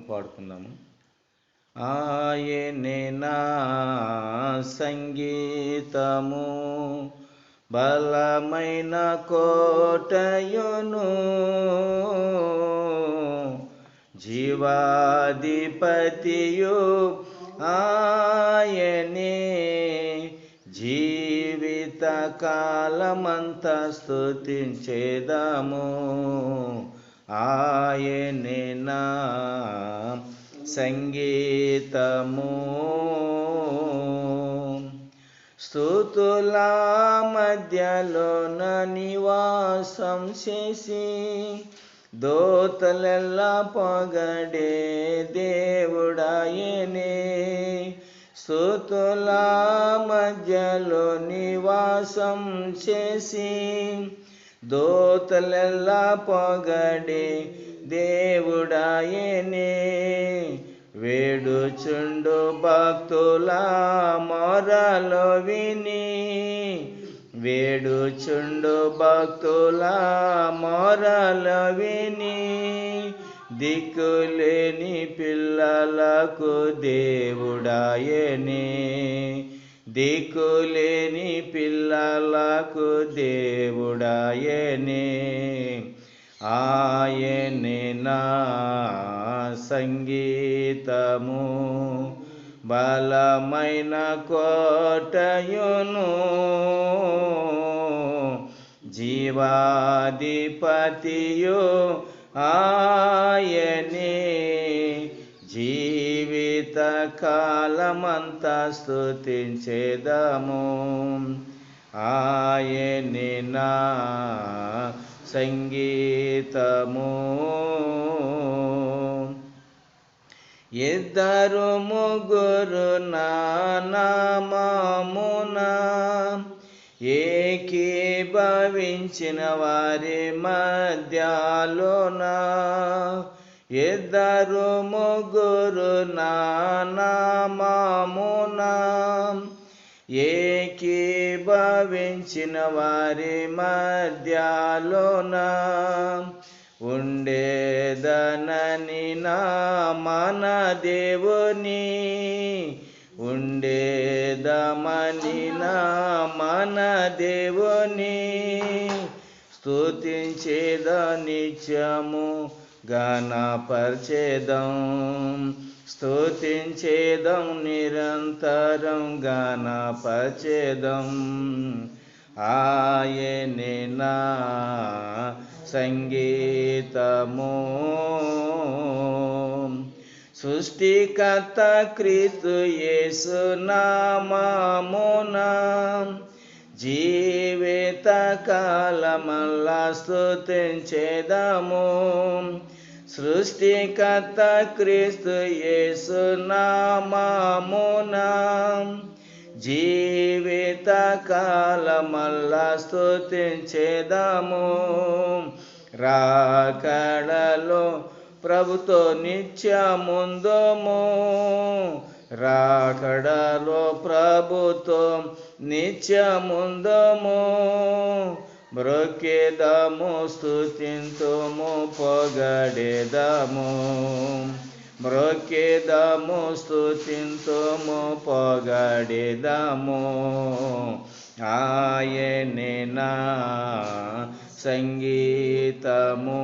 పాడుకుందాము. ఆయనే నా సంగీతము బలమైన కోటయును జీవాధిపతియు ఆయనే. జీవిత కాలమంత స్థుతించేదాము ఆయనే నా సంగీతము. స్థుతుల మధ్యలోన నివాసం చేసి దోతలెల్లా పొగడే దేవుడాయనే. స్థుతుల మధ్యలో నివాసం చేసి దోతలెల్లా పొగడి దేవుడాయనే. వేడుచుండు భక్తుల మొరలో విని. వేడుచుండు భక్తుల మొరలో విని. దిక్కులేని పిల్లలకు దేవుడాయనే. దిక్కులేని పిల్లలకు దేవుడాయనే. ఆయనే నా సంగీతము. బలమైన కోటయును. జీవాధిపతియు ఆయనే. కాలమంతా స్థుతించేదము ఆయనే నా సంగీతము. ఇద్దరు ముగ్గురు నామమున ఏకీభవించిన వారి మధ్యలోన ఇద్దరు ముగ్గురు నామమున ఏకీభవించిన వారి మధ్యలోన. ఉండేదనని నా మన దేవుని. ఉండేదమని నా మన దేవుని. స్తుతించేద నిత్యము గానపరిచేదం స్తుతించేదం నిరంతరం గానపరిచేదం ఆయనే నా సంగీతము. సృష్టికర్త క్రీస్తు యేసు నామమున జీవిత కాలమల్లా స్తుతించేదము. సృష్టికర్త క్రీస్తు యేసు నామమున. జీవిత కాలమల్లా స్తుతించేదము. రాకడలో ప్రభుతో నిత్యముందము. రాకడలో ప్రభుతో నిత్యముందము. బ్రొక్కేదము స్తుతింతుము పొగడేదము మ్రొక్కేదము స్తుతింతుము పొగడేదము ఆయనే నా సంగీతము